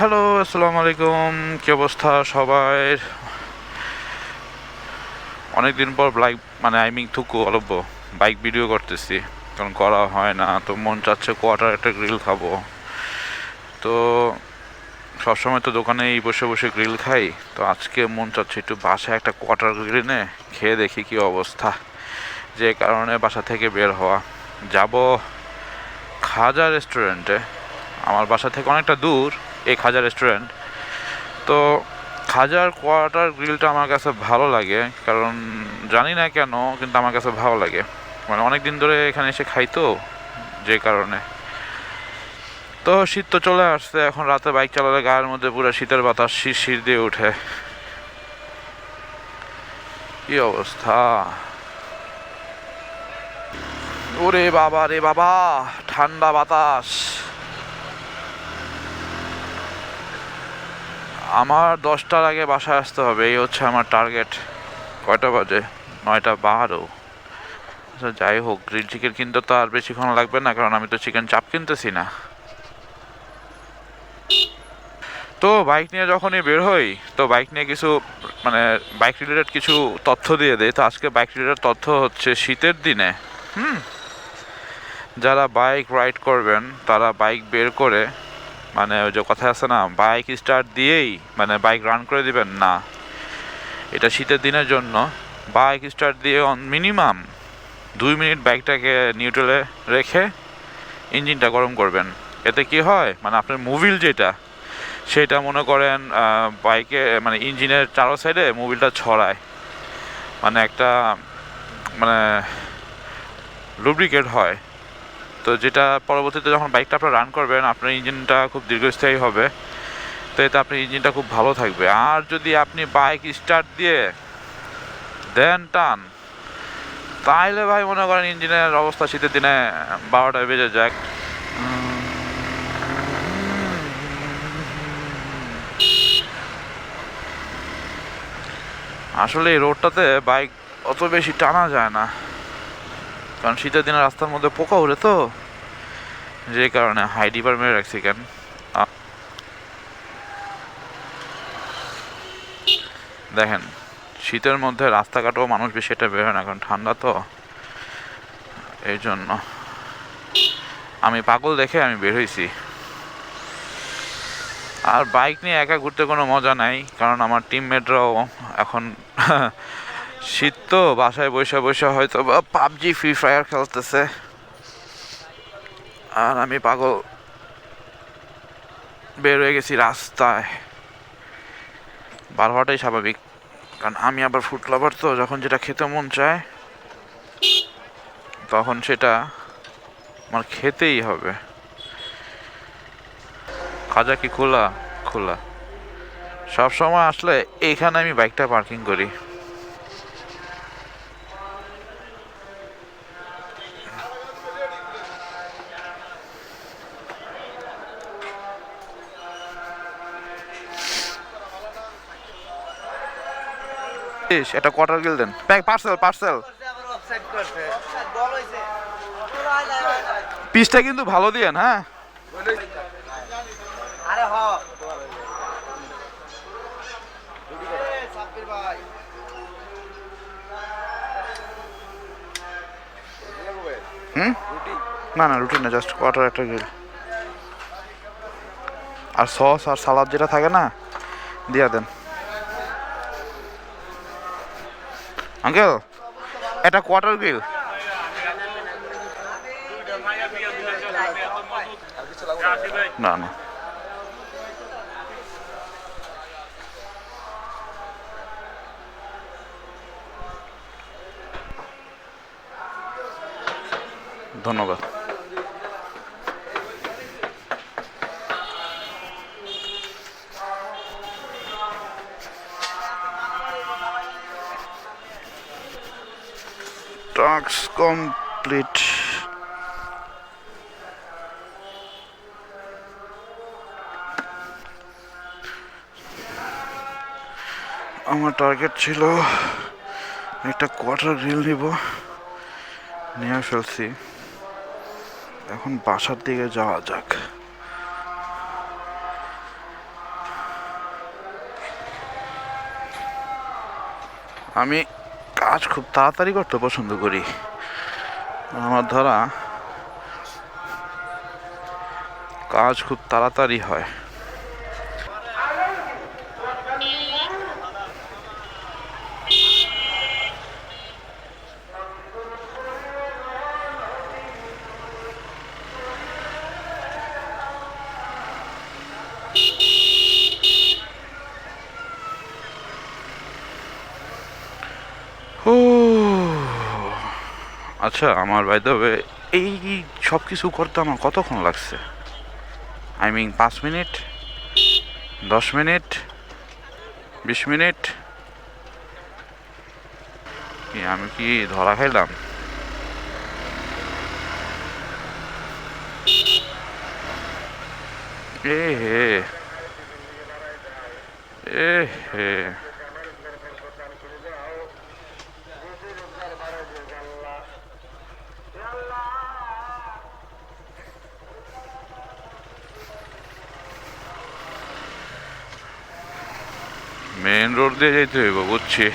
Hello, আসসালামু আলাইকুম। কী অবস্থা সবাই? অনেকদিন পর বাইক মানে আই মিন থুকু অল্প বাইক ভিডিও করতেছি। কারণ করা হয় না, তো মন চাচ্ছে কোয়াটার একটা গ্রিল খাব। তো সবসময় তো দোকানেই বসে বসে গ্রিল খাই। তো আজকে মন চাচ্ছে একটু বাসায় একটা কোয়াটার গ্রিল এনে খেয়ে দেখি কি অবস্থা। যে কারণে বাসা থেকে বের হওয়া। যাব খাজা রেস্টুরেন্টে আমার বাসা থেকে অনেকটা দূর। এই খাজা রেস্টুরেন্ট। তো খাজার কোয়ার্টার গ্রিলটা আমার কাছে ভালো লাগে, কারণ জানি না কেন, কিন্তু আমার কাছে ভালো লাগে। মানে অনেক দিন ধরে এখানে এসে খাই তো, যে কারণে। তো শীত তো চলে আসছে, এখন রাতে বাইক চালালে গায়ের মধ্যে পুরো শীতের বাতাস শির দিয়ে ওঠে। কি অবস্থা? ওরে বাবা, রে বাবা, ঠান্ডা বাতাস। আমার দশটার আগে বাসায় আসতে হবে, এই হচ্ছে আমার টার্গেট কয়টা বাজে? নয়টা বারো। আচ্ছা যাই হোক গ্রিল চিকেন কিনতে তো আর বেশিক্ষণ লাগবে না, কারণ আমি তো চিকেন চাপ কিনতেছি না। তো বাইক নিয়ে যখনই বের হই, তো বাইক নিয়ে কিছু মানে বাইক রিলেটেড কিছু তথ্য দিয়ে দেয় তো আজকে বাইক রিলেটেড তথ্য হচ্ছে শীতের দিনে, হুম? যারা বাইক রাইড করবেন, তারা বাইক বের করে মানে ওই যে কথা আছে না বাইক স্টার্ট দিয়েই মানে বাইক রান করে দিবেন, না। এটা শীতের দিনের জন্য। বাইক স্টার্ট দিয়ে মিনিমাম দুই মিনিট বাইকটাকে নিউট্রালে রেখে ইঞ্জিনটা গরম করবেন। এতে কি হয়? মানে আপনার মুভিল যেটা, সেটা মনে করেন বাইকে মানে ইঞ্জিনের চারো সাইডে মোবিলটা ছড়ায়। মানে একটা মানে লুব্রিকেট হয়। তো যেটা পরবর্তীতে যখন বাইকটা আপনার রান করবেন, আপনার ইঞ্জিনটা খুব দীর্ঘস্থায়ী হবে। তো এতে আপনার ইঞ্জিনটা খুব ভালো থাকবে। আর যদি আপনি বাইক স্টার্ট দিয়ে দেন টান তাহলে ভাই মনে করেন ইঞ্জিনের অবস্থা শীতের দিনে বারোটায় বেজে যাক আসলে এই রোডটাতে বাইক অত বেশি টানা যায় না। কারণ শীতের দিনে রাস্তার মধ্যে পোকা উড়ে তো যে কারণে হাই ডিপার্টমেন্ট রাখছি কেন? দেখেন, শীতের মধ্যে রাস্তাঘাটেও মানুষ বেশি এটা বের হয় না, কারণ ঠান্ডা তো, এই জন্য। আমি পাগল দেখে আমি বের হয়েছি আর বাইক নিয়ে একা ঘুরতে কোনো মজা নাই, কারণ আমার টিমমেটরাও এখন শীত তো, বাসায় বসে বসে হয়তো বা পাবজি ফ্রি ফায়ার খেলতেছে। আর আমি পাগল। বের হয়ে গেছি রাস্তায়। বার হওয়াটাই স্বাভাবিক। কারণ আমি আবার ফুড লাভার তো, যখন যেটা খেতে মন চায়, তখন সেটা আমার খেতেই হবে। খাজা কি খোলা? খোলা। সব সময় আসলে এইখানে আমি বাইকটা পার্কিং করি। এটা কোয়ার্টার গিল দেন। পার্সেল পার্সেল পিসটা কিন্তু ভালো দিয়েন হ্যাঁ। হুম? না না রুটি না জাস্ট কোয়ার্টার একটা গ্রিল আর সস আর সালাদ যেটা থাকে না, দিয়া দেন। আঙ্কেল এটা কোয়ার্টার গ্রিল না না। ধন্যবাদ। টাস্ক কমপ্লিট আমার টার্গেট ছিল একটা কোয়ার্টার গ্রিল নিব। নিয়ে ফেলছি। এখন বাসার দিকে যাওয়া যাক। আমি কাজ খুব তাড়াতাড়ি করতে পছন্দ করি। আমার ধরা কাজ খুব তাড়াতাড়ি হয়। আচ্ছা আমার বাই দ্য এই সব কিছু করতে আমার কতক্ষণ লাগছে? আই মিন পাঁচ মিনিট, দশ মিনিট, বিশ মিনিট? কি, আমি কি ধরা খাইলাম এ হে এ হে। মেন রোড দিয়ে যেতে হইব বুঝছি?